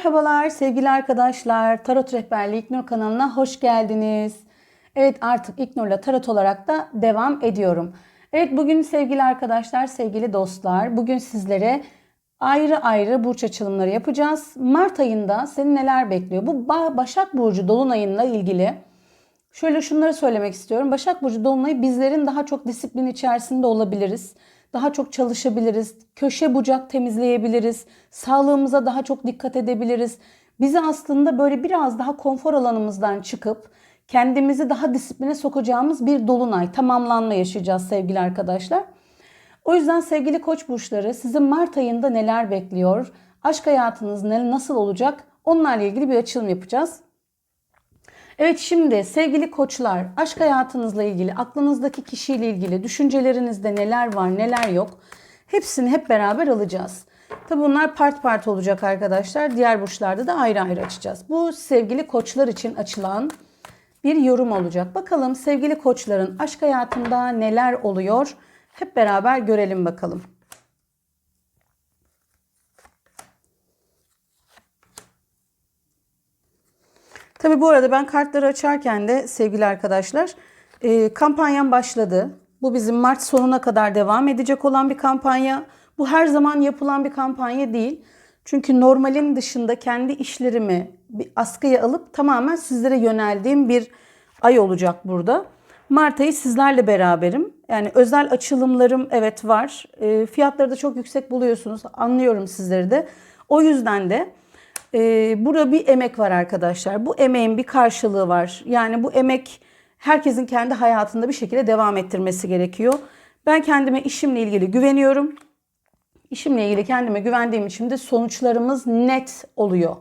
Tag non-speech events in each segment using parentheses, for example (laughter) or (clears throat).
Merhabalar sevgili arkadaşlar. Tarot Rehberliği İknur kanalına hoş geldiniz. Evet artık İknur'la tarot olarak da devam ediyorum. Evet bugün sevgili arkadaşlar, sevgili dostlar, bugün sizlere ayrı ayrı burç açılımları yapacağız. Mart ayında seni neler bekliyor? Bu Ba- Başak Burcu Dolunay'ınla ilgili şöyle şunları söylemek istiyorum. Başak Burcu Dolunay'ı bizlerin daha çok disiplin içerisinde olabiliriz. Daha çok çalışabiliriz. Köşe bucak temizleyebiliriz. Sağlığımıza daha çok dikkat edebiliriz. Bizi aslında böyle biraz daha konfor alanımızdan çıkıp kendimizi daha disipline sokacağımız bir dolunay, tamamlanma yaşayacağız sevgili arkadaşlar. O yüzden sevgili koç burçları sizin Mart ayında neler bekliyor? Aşk hayatınız nasıl olacak? Onlarla ilgili bir açılım yapacağız. Evet şimdi sevgili koçlar aşk hayatınızla ilgili, aklınızdaki kişiyle ilgili, düşüncelerinizde neler var neler yok hepsini hep beraber alacağız. Tabi bunlar part part olacak arkadaşlar. Diğer burçlarda da ayrı ayrı açacağız. Bu sevgili koçlar için açılan bir yorum olacak. Bakalım sevgili koçların aşk hayatında neler oluyor? Hep beraber görelim bakalım. Tabi bu arada ben kartları açarken de sevgili arkadaşlar e, kampanyam başladı. Bu bizim Mart sonuna kadar devam edecek olan bir kampanya. Bu her zaman yapılan bir kampanya değil. Çünkü normalin dışında kendi işlerimi bir askıya alıp tamamen sizlere yöneldiğim bir ay olacak burada. Mart ayı sizlerle beraberim. Yani özel açılımlarım evet var. E, fiyatları da çok yüksek buluyorsunuz. Anlıyorum sizleri de. O yüzden de ee, burada bir emek var arkadaşlar. Bu emeğin bir karşılığı var. Yani bu emek herkesin kendi hayatında bir şekilde devam ettirmesi gerekiyor. Ben kendime işimle ilgili güveniyorum. İşimle ilgili kendime güvendiğim için de sonuçlarımız net oluyor.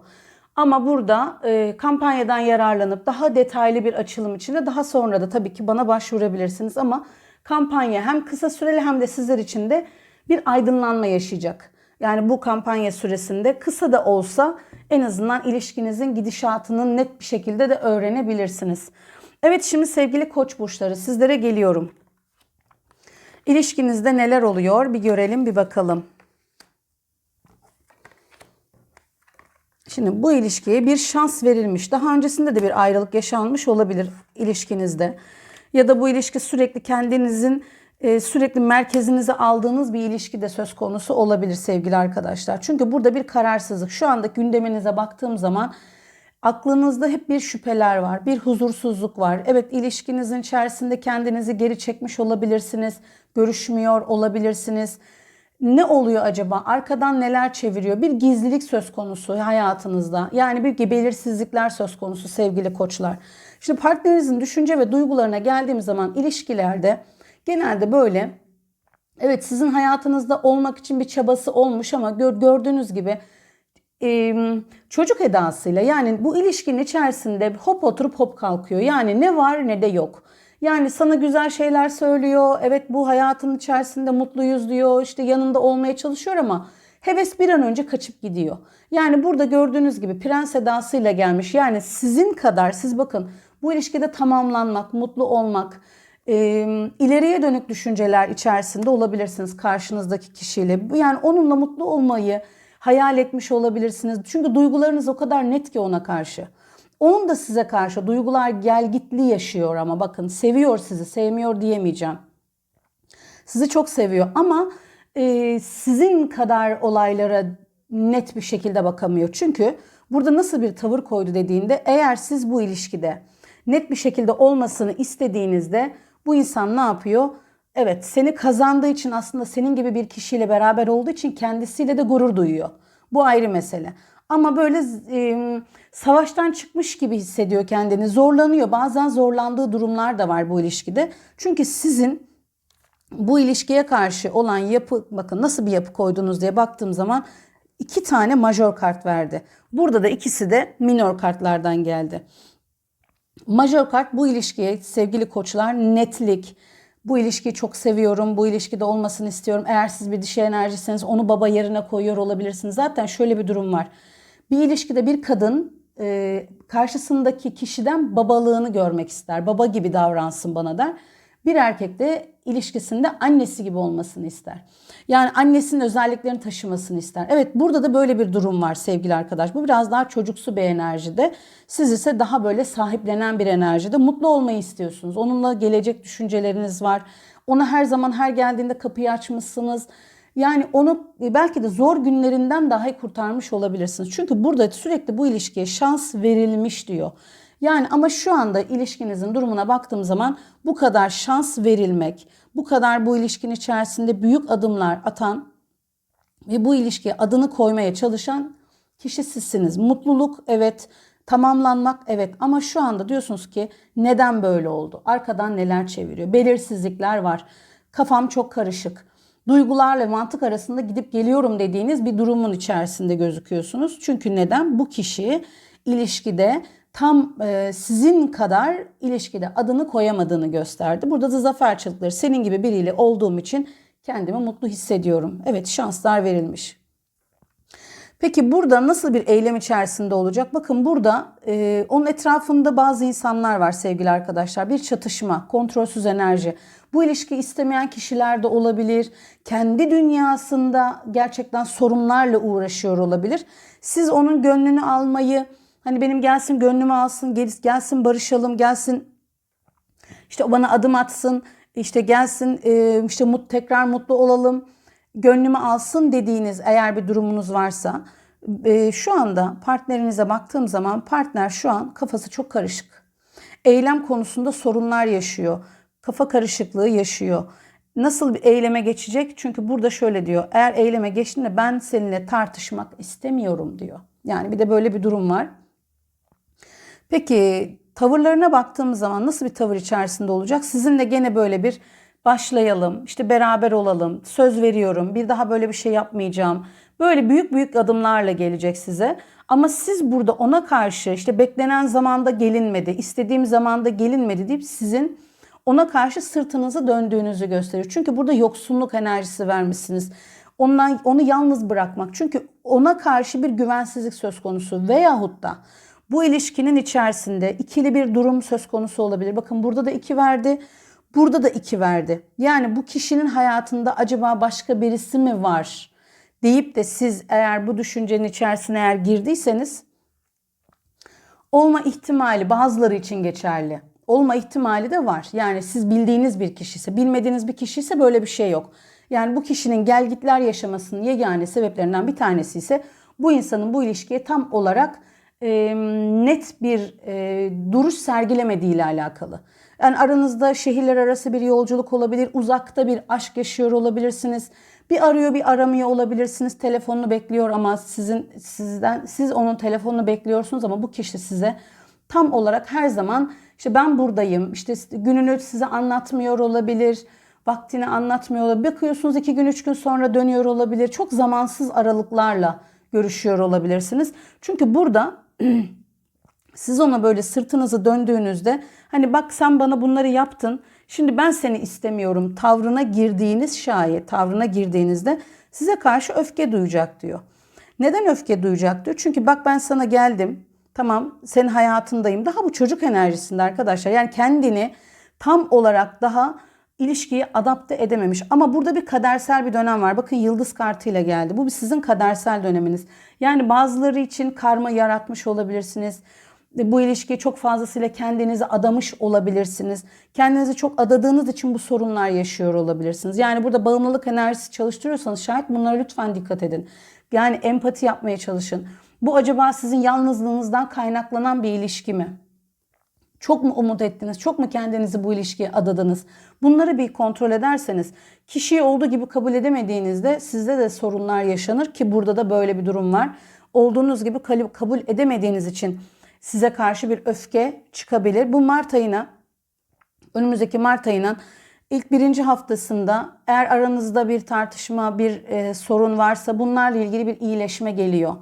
Ama burada e, kampanyadan yararlanıp daha detaylı bir açılım için de daha sonra da tabii ki bana başvurabilirsiniz. Ama kampanya hem kısa süreli hem de sizler için de bir aydınlanma yaşayacak. Yani bu kampanya süresinde kısa da olsa en azından ilişkinizin gidişatını net bir şekilde de öğrenebilirsiniz. Evet şimdi sevgili koç burçları sizlere geliyorum. İlişkinizde neler oluyor bir görelim bir bakalım. Şimdi bu ilişkiye bir şans verilmiş. Daha öncesinde de bir ayrılık yaşanmış olabilir ilişkinizde. Ya da bu ilişki sürekli kendinizin e, sürekli merkezinize aldığınız bir ilişki de söz konusu olabilir sevgili arkadaşlar. Çünkü burada bir kararsızlık. Şu anda gündeminize baktığım zaman aklınızda hep bir şüpheler var, bir huzursuzluk var. Evet ilişkinizin içerisinde kendinizi geri çekmiş olabilirsiniz, görüşmüyor olabilirsiniz. Ne oluyor acaba? Arkadan neler çeviriyor? Bir gizlilik söz konusu hayatınızda. Yani bir belirsizlikler söz konusu sevgili koçlar. Şimdi partnerinizin düşünce ve duygularına geldiğim zaman ilişkilerde genelde böyle evet sizin hayatınızda olmak için bir çabası olmuş ama gör, gördüğünüz gibi çocuk edasıyla yani bu ilişkinin içerisinde hop oturup hop kalkıyor. Yani ne var ne de yok. Yani sana güzel şeyler söylüyor. Evet bu hayatın içerisinde mutluyuz diyor. İşte yanında olmaya çalışıyor ama heves bir an önce kaçıp gidiyor. Yani burada gördüğünüz gibi prens edasıyla gelmiş. Yani sizin kadar siz bakın bu ilişkide tamamlanmak, mutlu olmak, e, ileriye dönük düşünceler içerisinde olabilirsiniz karşınızdaki kişiyle. Yani onunla mutlu olmayı hayal etmiş olabilirsiniz. Çünkü duygularınız o kadar net ki ona karşı. Onun da size karşı duygular gelgitli yaşıyor ama bakın seviyor sizi, sevmiyor diyemeyeceğim. Sizi çok seviyor ama e, sizin kadar olaylara net bir şekilde bakamıyor. Çünkü burada nasıl bir tavır koydu dediğinde eğer siz bu ilişkide net bir şekilde olmasını istediğinizde bu insan ne yapıyor? Evet seni kazandığı için aslında senin gibi bir kişiyle beraber olduğu için kendisiyle de gurur duyuyor. Bu ayrı mesele. Ama böyle e, savaştan çıkmış gibi hissediyor kendini. Zorlanıyor. Bazen zorlandığı durumlar da var bu ilişkide. Çünkü sizin bu ilişkiye karşı olan yapı bakın nasıl bir yapı koydunuz diye baktığım zaman iki tane majör kart verdi. Burada da ikisi de minor kartlardan geldi. Majör kart bu ilişkiye sevgili koçlar netlik. Bu ilişkiyi çok seviyorum. Bu ilişkide olmasını istiyorum. Eğer siz bir dişi enerjisiniz onu baba yerine koyuyor olabilirsiniz. Zaten şöyle bir durum var. Bir ilişkide bir kadın e, karşısındaki kişiden babalığını görmek ister. Baba gibi davransın bana der. Bir erkek de ilişkisinde annesi gibi olmasını ister. Yani annesinin özelliklerini taşımasını ister. Evet burada da böyle bir durum var sevgili arkadaş. Bu biraz daha çocuksu bir enerjide. Siz ise daha böyle sahiplenen bir enerjide. Mutlu olmayı istiyorsunuz. Onunla gelecek düşünceleriniz var. Ona her zaman her geldiğinde kapıyı açmışsınız. Yani onu belki de zor günlerinden dahi kurtarmış olabilirsiniz. Çünkü burada sürekli bu ilişkiye şans verilmiş diyor. Yani ama şu anda ilişkinizin durumuna baktığım zaman bu kadar şans verilmek, bu kadar bu ilişkin içerisinde büyük adımlar atan ve bu ilişkiye adını koymaya çalışan kişi sizsiniz. Mutluluk evet, tamamlanmak evet ama şu anda diyorsunuz ki neden böyle oldu? Arkadan neler çeviriyor? Belirsizlikler var. Kafam çok karışık. Duygularla mantık arasında gidip geliyorum dediğiniz bir durumun içerisinde gözüküyorsunuz. Çünkü neden? Bu kişi ilişkide tam e, sizin kadar ilişkide adını koyamadığını gösterdi. Burada da zafer çığlıkları senin gibi biriyle olduğum için kendimi mutlu hissediyorum. Evet şanslar verilmiş. Peki burada nasıl bir eylem içerisinde olacak? Bakın burada e, onun etrafında bazı insanlar var sevgili arkadaşlar. Bir çatışma, kontrolsüz enerji. Bu ilişki istemeyen kişiler de olabilir. Kendi dünyasında gerçekten sorunlarla uğraşıyor olabilir. Siz onun gönlünü almayı, hani benim gelsin gönlümü alsın, gelsin barışalım, gelsin işte bana adım atsın, işte gelsin e, işte mut, tekrar mutlu olalım, gönlümü alsın dediğiniz eğer bir durumunuz varsa e, şu anda partnerinize baktığım zaman partner şu an kafası çok karışık. Eylem konusunda sorunlar yaşıyor. Kafa karışıklığı yaşıyor. Nasıl bir eyleme geçecek? Çünkü burada şöyle diyor. Eğer eyleme geçtiğinde ben seninle tartışmak istemiyorum diyor. Yani bir de böyle bir durum var. Peki tavırlarına baktığımız zaman nasıl bir tavır içerisinde olacak? Sizinle gene böyle bir başlayalım, işte beraber olalım, söz veriyorum, bir daha böyle bir şey yapmayacağım. Böyle büyük büyük adımlarla gelecek size. Ama siz burada ona karşı işte beklenen zamanda gelinmedi, istediğim zamanda gelinmedi deyip sizin ona karşı sırtınızı döndüğünüzü gösteriyor. Çünkü burada yoksunluk enerjisi vermişsiniz. Ondan, onu yalnız bırakmak. Çünkü ona karşı bir güvensizlik söz konusu veyahut da bu ilişkinin içerisinde ikili bir durum söz konusu olabilir. Bakın burada da iki verdi. Burada da iki verdi. Yani bu kişinin hayatında acaba başka birisi mi var deyip de siz eğer bu düşüncenin içerisine eğer girdiyseniz olma ihtimali bazıları için geçerli. Olma ihtimali de var. Yani siz bildiğiniz bir kişi ise, bilmediğiniz bir kişi ise böyle bir şey yok. Yani bu kişinin gelgitler yaşamasının yegane sebeplerinden bir tanesi ise bu insanın bu ilişkiye tam olarak e, net bir e, duruş sergilemediği ile alakalı. Yani aranızda şehirler arası bir yolculuk olabilir, uzakta bir aşk yaşıyor olabilirsiniz. Bir arıyor, bir aramıyor olabilirsiniz. Telefonunu bekliyor ama sizin sizden siz onun telefonunu bekliyorsunuz ama bu kişi size tam olarak her zaman işte ben buradayım. işte gününü size anlatmıyor olabilir. Vaktini anlatmıyor olabilir. Bakıyorsunuz iki gün üç gün sonra dönüyor olabilir. Çok zamansız aralıklarla görüşüyor olabilirsiniz. Çünkü burada (clears throat) siz ona böyle sırtınızı döndüğünüzde hani bak sen bana bunları yaptın. Şimdi ben seni istemiyorum tavrına girdiğiniz şayet tavrına girdiğinizde size karşı öfke duyacak diyor. Neden öfke duyacak diyor? Çünkü bak ben sana geldim. Tamam senin hayatındayım. Daha bu çocuk enerjisinde arkadaşlar. Yani kendini tam olarak daha ilişkiyi adapte edememiş. Ama burada bir kadersel bir dönem var. Bakın yıldız kartıyla geldi. Bu sizin kadersel döneminiz. Yani bazıları için karma yaratmış olabilirsiniz. Bu ilişkiye çok fazlasıyla kendinizi adamış olabilirsiniz. Kendinizi çok adadığınız için bu sorunlar yaşıyor olabilirsiniz. Yani burada bağımlılık enerjisi çalıştırıyorsanız şayet bunlara lütfen dikkat edin. Yani empati yapmaya çalışın. Bu acaba sizin yalnızlığınızdan kaynaklanan bir ilişki mi? Çok mu umut ettiniz? Çok mu kendinizi bu ilişkiye adadınız? Bunları bir kontrol ederseniz kişiyi olduğu gibi kabul edemediğinizde sizde de sorunlar yaşanır ki burada da böyle bir durum var. Olduğunuz gibi kabul edemediğiniz için size karşı bir öfke çıkabilir. Bu Mart ayına önümüzdeki Mart ayının ilk birinci haftasında eğer aranızda bir tartışma, bir e, sorun varsa bunlarla ilgili bir iyileşme geliyor.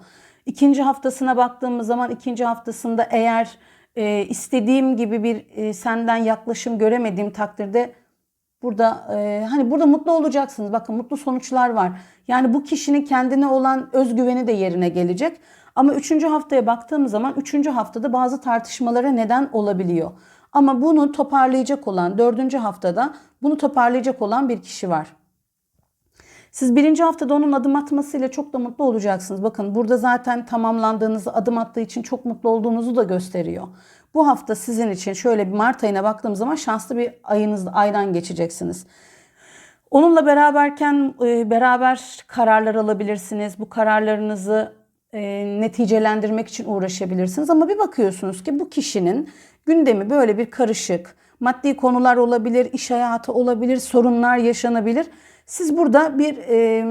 İkinci haftasına baktığımız zaman ikinci haftasında eğer e, istediğim gibi bir e, senden yaklaşım göremediğim takdirde burada e, hani burada mutlu olacaksınız. Bakın mutlu sonuçlar var. Yani bu kişinin kendine olan özgüveni de yerine gelecek. Ama üçüncü haftaya baktığımız zaman üçüncü haftada bazı tartışmalara neden olabiliyor. Ama bunu toparlayacak olan dördüncü haftada bunu toparlayacak olan bir kişi var. Siz birinci haftada onun adım atmasıyla çok da mutlu olacaksınız. Bakın burada zaten tamamlandığınızı adım attığı için çok mutlu olduğunuzu da gösteriyor. Bu hafta sizin için şöyle bir Mart ayına baktığım zaman şanslı bir ayınız, aydan geçeceksiniz. Onunla beraberken e, beraber kararlar alabilirsiniz. Bu kararlarınızı e, neticelendirmek için uğraşabilirsiniz. Ama bir bakıyorsunuz ki bu kişinin gündemi böyle bir karışık. Maddi konular olabilir, iş hayatı olabilir, sorunlar yaşanabilir. Siz burada bir e,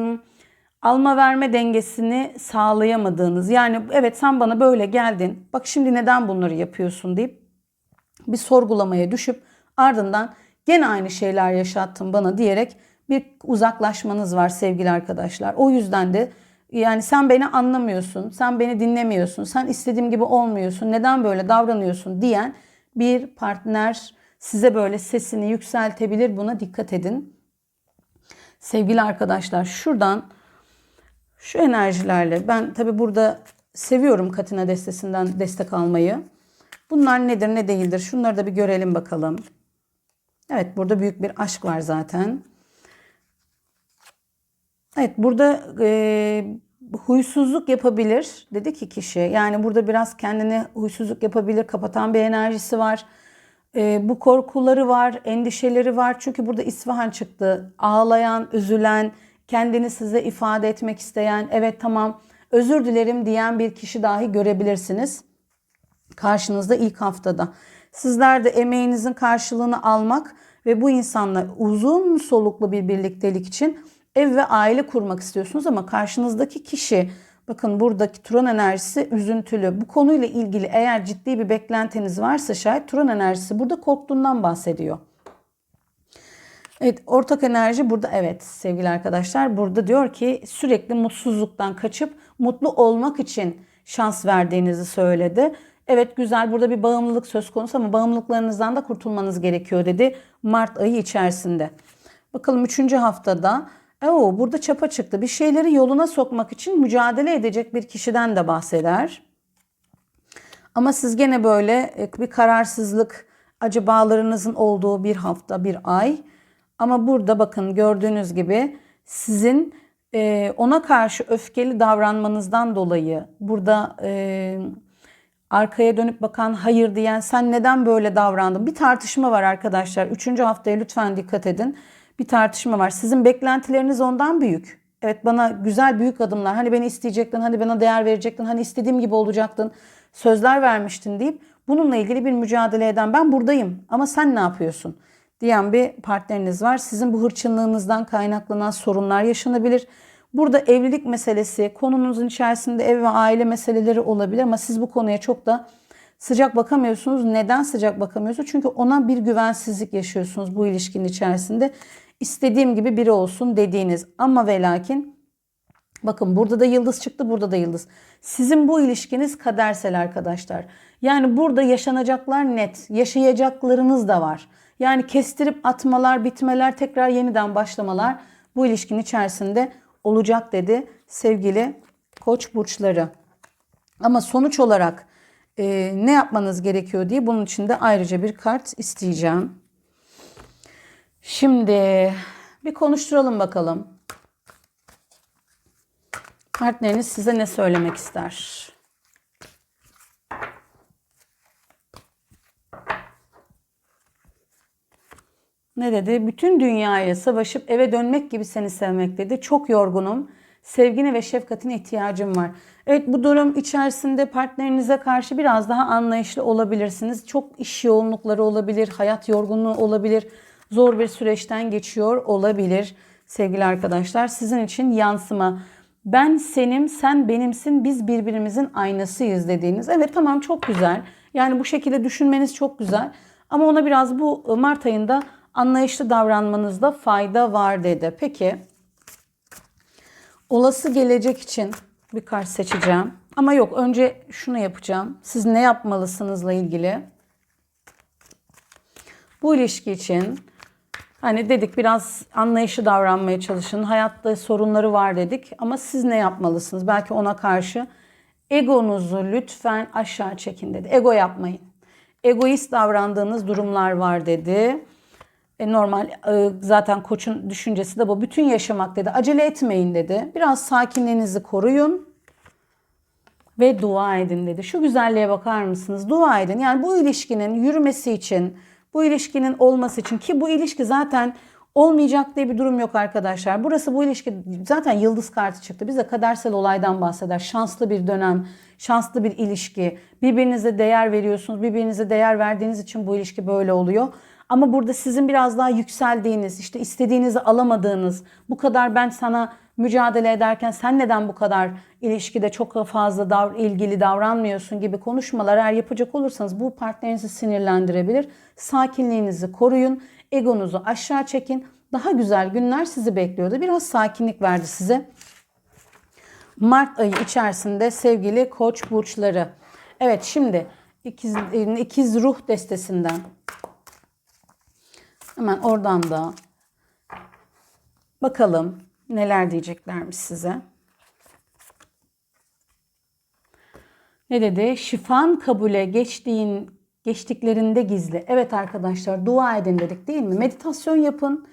alma verme dengesini sağlayamadığınız yani evet sen bana böyle geldin bak şimdi neden bunları yapıyorsun deyip bir sorgulamaya düşüp ardından gene aynı şeyler yaşattın bana diyerek bir uzaklaşmanız var sevgili arkadaşlar. O yüzden de yani sen beni anlamıyorsun, sen beni dinlemiyorsun, sen istediğim gibi olmuyorsun, neden böyle davranıyorsun diyen bir partner size böyle sesini yükseltebilir. Buna dikkat edin. Sevgili arkadaşlar şuradan şu enerjilerle ben tabi burada seviyorum Katina destesinden destek almayı. Bunlar nedir ne değildir şunları da bir görelim bakalım. Evet burada büyük bir aşk var zaten. Evet burada e, huysuzluk yapabilir dedi ki kişi. Yani burada biraz kendini huysuzluk yapabilir kapatan bir enerjisi var. E, bu korkuları var, endişeleri var. Çünkü burada İsfahan çıktı. Ağlayan, üzülen, kendini size ifade etmek isteyen, evet tamam özür dilerim diyen bir kişi dahi görebilirsiniz. Karşınızda ilk haftada. Sizler de emeğinizin karşılığını almak ve bu insanla uzun soluklu bir birliktelik için ev ve aile kurmak istiyorsunuz ama karşınızdaki kişi bakın buradaki Turan enerjisi üzüntülü. Bu konuyla ilgili eğer ciddi bir beklentiniz varsa şayet Turan enerjisi burada korktuğundan bahsediyor. Evet ortak enerji burada evet sevgili arkadaşlar burada diyor ki sürekli mutsuzluktan kaçıp mutlu olmak için şans verdiğinizi söyledi. Evet güzel burada bir bağımlılık söz konusu ama bağımlılıklarınızdan da kurtulmanız gerekiyor dedi Mart ayı içerisinde. Bakalım 3. haftada Oo, burada çapa çıktı. Bir şeyleri yoluna sokmak için mücadele edecek bir kişiden de bahseder. Ama siz gene böyle e, bir kararsızlık, acabalarınızın olduğu bir hafta, bir ay. Ama burada bakın gördüğünüz gibi sizin e, ona karşı öfkeli davranmanızdan dolayı burada e, arkaya dönüp bakan hayır diyen sen neden böyle davrandın? Bir tartışma var arkadaşlar. Üçüncü haftaya lütfen dikkat edin bir tartışma var. Sizin beklentileriniz ondan büyük. Evet bana güzel büyük adımlar. Hani beni isteyecektin, hani bana değer verecektin, hani istediğim gibi olacaktın, sözler vermiştin deyip bununla ilgili bir mücadele eden ben buradayım ama sen ne yapıyorsun diyen bir partneriniz var. Sizin bu hırçınlığınızdan kaynaklanan sorunlar yaşanabilir. Burada evlilik meselesi, konunuzun içerisinde ev ve aile meseleleri olabilir ama siz bu konuya çok da sıcak bakamıyorsunuz. Neden sıcak bakamıyorsunuz? Çünkü ona bir güvensizlik yaşıyorsunuz bu ilişkinin içerisinde istediğim gibi biri olsun dediğiniz ama ve lakin bakın burada da yıldız çıktı burada da yıldız. Sizin bu ilişkiniz kadersel arkadaşlar. Yani burada yaşanacaklar net yaşayacaklarınız da var. Yani kestirip atmalar bitmeler tekrar yeniden başlamalar bu ilişkinin içerisinde olacak dedi sevgili koç burçları. Ama sonuç olarak e, ne yapmanız gerekiyor diye bunun için de ayrıca bir kart isteyeceğim. Şimdi bir konuşturalım bakalım. Partneriniz size ne söylemek ister? Ne dedi? Bütün dünyaya savaşıp eve dönmek gibi seni sevmek dedi. Çok yorgunum. Sevgine ve şefkatine ihtiyacım var. Evet bu durum içerisinde partnerinize karşı biraz daha anlayışlı olabilirsiniz. Çok iş yoğunlukları olabilir, hayat yorgunluğu olabilir zor bir süreçten geçiyor olabilir sevgili arkadaşlar. Sizin için yansıma. Ben senim, sen benimsin, biz birbirimizin aynasıyız dediğiniz. Evet tamam çok güzel. Yani bu şekilde düşünmeniz çok güzel. Ama ona biraz bu Mart ayında anlayışlı davranmanızda fayda var dedi. Peki olası gelecek için bir kart seçeceğim. Ama yok önce şunu yapacağım. Siz ne yapmalısınızla ilgili. Bu ilişki için Hani dedik biraz anlayışı davranmaya çalışın. Hayatta sorunları var dedik ama siz ne yapmalısınız? Belki ona karşı egonuzu lütfen aşağı çekin dedi. Ego yapmayın. Egoist davrandığınız durumlar var dedi. E, normal e, zaten koçun düşüncesi de bu. Bütün yaşamak dedi. Acele etmeyin dedi. Biraz sakinliğinizi koruyun ve dua edin dedi. Şu güzelliğe bakar mısınız? Dua edin. Yani bu ilişkinin yürümesi için, bu ilişkinin olması için ki bu ilişki zaten olmayacak diye bir durum yok arkadaşlar. Burası bu ilişki zaten yıldız kartı çıktı. Bize kadersel olaydan bahseder. Şanslı bir dönem, şanslı bir ilişki. Birbirinize değer veriyorsunuz. Birbirinize değer verdiğiniz için bu ilişki böyle oluyor. Ama burada sizin biraz daha yükseldiğiniz, işte istediğinizi alamadığınız, bu kadar ben sana mücadele ederken sen neden bu kadar ilişkide çok fazla dav ilgili davranmıyorsun gibi konuşmalar eğer yapacak olursanız bu partnerinizi sinirlendirebilir. Sakinliğinizi koruyun, egonuzu aşağı çekin. Daha güzel günler sizi bekliyordu. Biraz sakinlik verdi size. Mart ayı içerisinde sevgili koç burçları. Evet şimdi ikiz, ikiz ruh destesinden hemen oradan da bakalım neler diyeceklermiş size. Ne dedi? Şifan kabule geçtiğin geçtiklerinde gizli. Evet arkadaşlar dua edin dedik değil mi? Meditasyon yapın.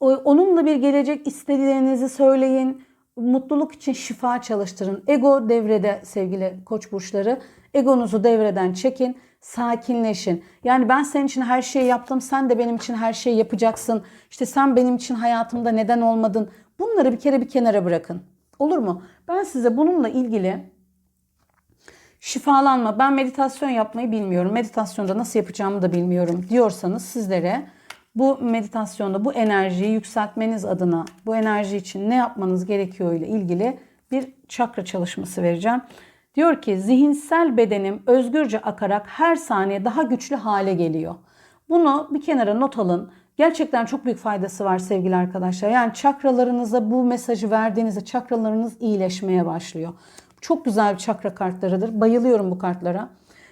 Onunla bir gelecek istediğinizi söyleyin. Mutluluk için şifa çalıştırın. Ego devrede sevgili koç burçları. Egonuzu devreden çekin. Sakinleşin. Yani ben senin için her şeyi yaptım. Sen de benim için her şeyi yapacaksın. İşte sen benim için hayatımda neden olmadın. Bunları bir kere bir kenara bırakın. Olur mu? Ben size bununla ilgili şifalanma, ben meditasyon yapmayı bilmiyorum, meditasyonda nasıl yapacağımı da bilmiyorum diyorsanız sizlere bu meditasyonda bu enerjiyi yükseltmeniz adına, bu enerji için ne yapmanız gerekiyor ile ilgili bir çakra çalışması vereceğim. Diyor ki zihinsel bedenim özgürce akarak her saniye daha güçlü hale geliyor. Bunu bir kenara not alın. Gerçekten çok büyük faydası var sevgili arkadaşlar. Yani çakralarınıza bu mesajı verdiğinizde çakralarınız iyileşmeye başlıyor. Çok güzel bir çakra kartlarıdır. Bayılıyorum bu kartlara.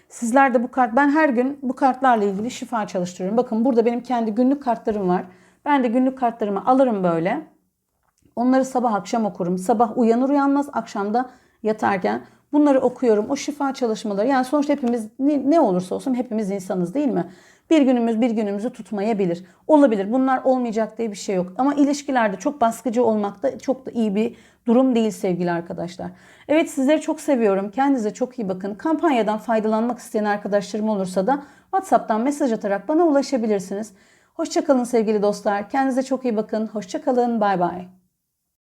Sizler de bu kart, ben her gün bu kartlarla ilgili şifa çalıştırıyorum. Bakın burada benim kendi günlük kartlarım var. Ben de günlük kartlarımı alırım böyle. Onları sabah akşam okurum. Sabah uyanır uyanmaz akşam da yatarken bunları okuyorum. O şifa çalışmaları yani sonuçta hepimiz ne olursa olsun hepimiz insanız değil mi? Bir günümüz bir günümüzü tutmayabilir. Olabilir. Bunlar olmayacak diye bir şey yok. Ama ilişkilerde çok baskıcı olmak da çok da iyi bir durum değil sevgili arkadaşlar. Evet sizleri çok seviyorum. Kendinize çok iyi bakın. Kampanyadan faydalanmak isteyen arkadaşlarım olursa da WhatsApp'tan mesaj atarak bana ulaşabilirsiniz. Hoşçakalın sevgili dostlar. Kendinize çok iyi bakın. Hoşçakalın. Bay bay.